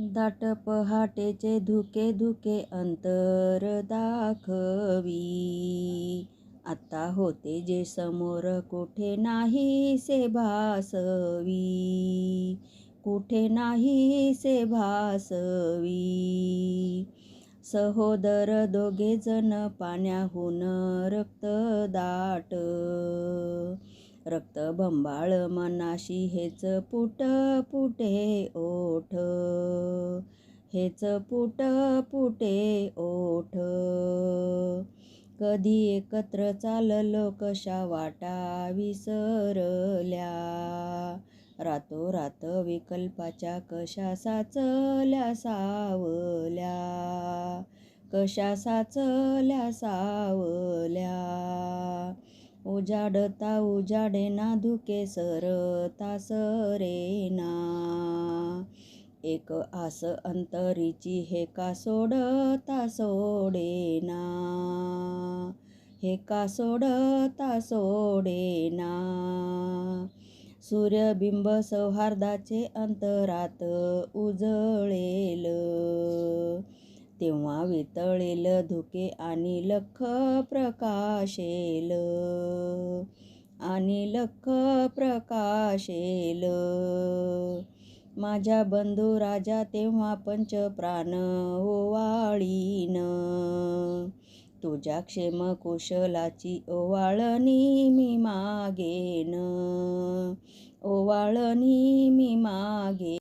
दाट पहाटेचे धुके धुके अंतर दाखवी. आता होते जे समोर कुठे नाही से भासवी. कुठे नाही से भासवी. सहोदर दोघे जण पाण्याहून रक्त दाट. रक्तभंबाळ मनाशी हेच पुट पुटे ओठ. हेच पुट पुटे ओठ. कधी एकत्र चाललो कशा वाटा विसरल्या? रातोरात विकल्पाच्या कशा साचल्या सावल्या? कशा साचल्या सावल्या? उजाडता उजाडेना धुके सरता सरेना. एक आस अंतरीची हे का सोडता सोडेना? हे का सोडता सोडेना? सूर्यबिंब सौहार्दाचे अंतरात उजळेल. तेव्हा वितळेल धुके आणि लख प्रकाशेल. आणि लख प्रकाशेल. माझ्या बंधू राजा तेव्हा पंच प्राण हो ओवाळीन तुझ्या क्षेम कुशलाची ओवाळणी मी मागेन. ओवाळणी मी मागे